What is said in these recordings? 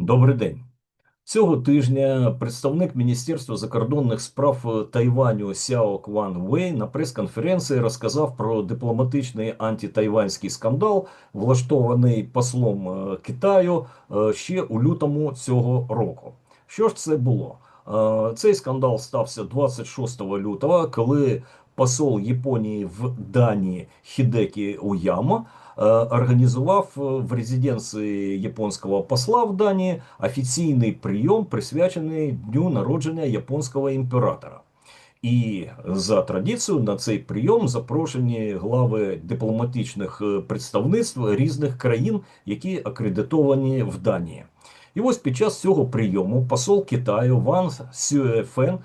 Добрий день. Цього тижня представник Міністерства закордонних справ Тайваню Сяо Кван Вей на прес-конференції розказав про дипломатичний антитайванський скандал, влаштований послом е, Китаю е, ще у лютому цього року. Що ж це було? Е, Цей скандал стався 26 лютого, коли посол Японії в Данії Хідекі Уяма е, організував е, в резиденції японського посла в Данії офіційний прийом, присвячений дню народження японського імператора. І за традицією на цей прийом запрошені глави дипломатичних е, представництв різних країн, які акредитовані в Данії. І ось під час цього прийому посол Китаю Ван Сюефен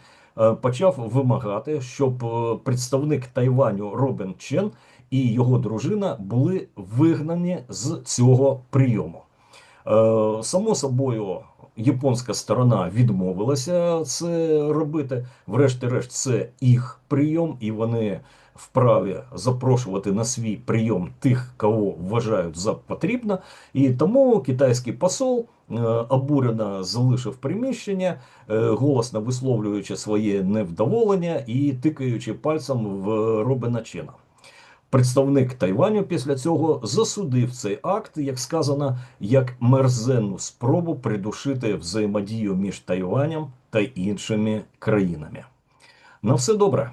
почав вимагати, щоб е, представник Тайваню Робен Чен і його дружина були вигнані з цього прийому. Е, Само собою, японська сторона відмовилася це робити. Врешті-решт, це їх прийом, і вони вправі запрошувати на свій прийом тих, кого вважають за потрібно. І тому китайський посол е, обурено залишив приміщення, е, голосно висловлюючи своє невдоволення і тикаючи пальцем в Робена Чена. Представник Тайваню після цього засудив цей акт, як сказано, як мерзенну спробу придушити взаємодію між Тайванем та іншими країнами. На все добре.